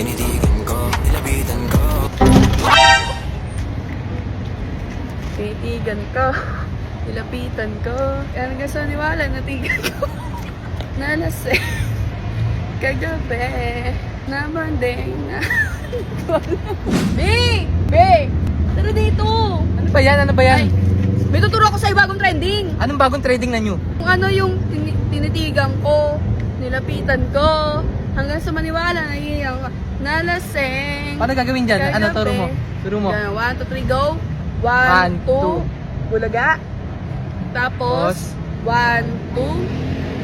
Tinitigan ko, nilapitan ko Tinitigan ko. Nilapitan ko. Kaya hanggang sa niwala, natigan ko. Nalase. Kagabi. Nabanding na. Be! Be! Tara dito! Ano ba yan? Ano ba yan? Ay, may tuturo ako sa bagong trending. Anong bagong trading na nyo? Kung ano yung tini- tinitigan ko, nilapitan ko, hanggang sa maniwala, nagiging nalaseng. Paano gagawin dyan? Ano, turo mo? Turo mo. Yan, one, two, three, go. One, One, two, two. bulaga. Tapos, one, two,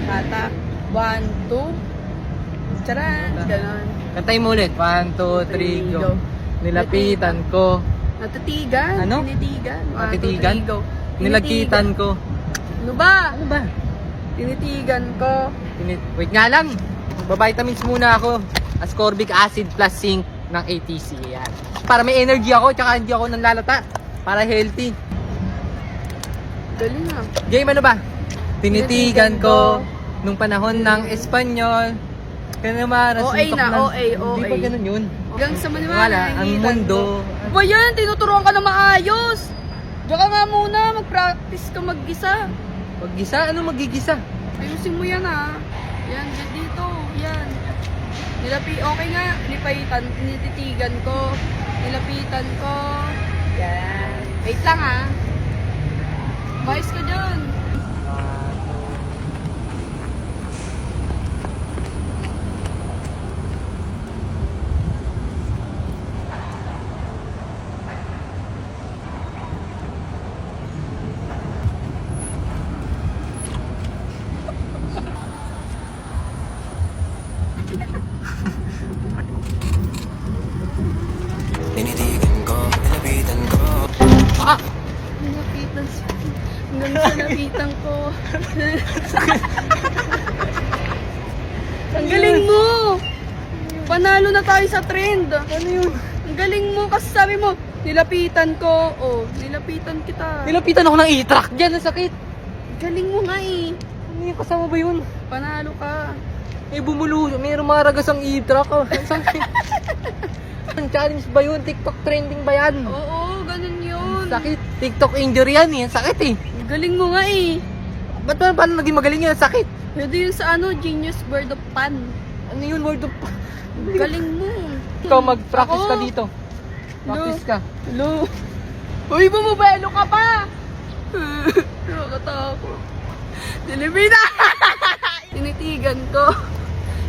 hatak. One, two, charan, ganon. Kantay mo ulit. One, two, three, go. Nilapitan ko. Natitigan. Ano? Tinitigan. One, two, Natitigan? three, go. Nilagkitan ko. Ano ba? Ano ba? Tinitigan ko. Tinit Wait nga lang. Magbabitamins muna ako. Ascorbic acid plus zinc ng ATC. Yan. Para may energy ako, tsaka hindi ako nanlalata. Para healthy. Galing ah. Game ano ba? Tinitigan ko nung panahon ng Espanyol. Kaya naman, OA na, OA, Hindi OA. ba ganun yun? Hanggang sa maniwala. Wala, ang mundo. Ba yan? Tinuturuan ka na maayos. Diyan ka nga muna. Mag-practice ka. Maggisa? Ano magigisa? Ayusin mo yan ah. Yan, yan dito. Nilapi, okay nga. Nilipaitan, nititigan ko. Nilapitan ko. Yan. Wait lang ah. Mayos ka dyan. Tinitigan ko, nilapitan ko Ah! Nilapitan siya. Hanggang sa napitan ko. Ang galing mo! Panalo na tayo sa trend. Ano yun? Ang galing mo kasi sabi mo, nilapitan ko. Oh, nilapitan kita. Nilapitan ako ng e-truck dyan, sakit. Galing mo nga eh. Ano yung kasama ba yun? Panalo ka. Eh, bumulo. Mayroong maragas ang e-truck. Oh. Ang challenge ba yun? TikTok trending ba yan? Oo, ganun yun. Sakit. TikTok injury yan eh. Sakit eh. Galing mo nga eh. Ba't ba, paano naging magaling yun? Sakit. Pwede yun sa ano, Genius Bird of Pan. Ano yun? Word of... Galing mo. Ikaw mag-practice ka dito. Practice ka. Hello? Uy, bumubelo ka pa! Nakakatakot. Nilipita! Tinitigan ko.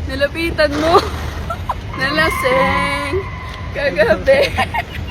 Nilapitan mo. Nalaseng. Kagabi.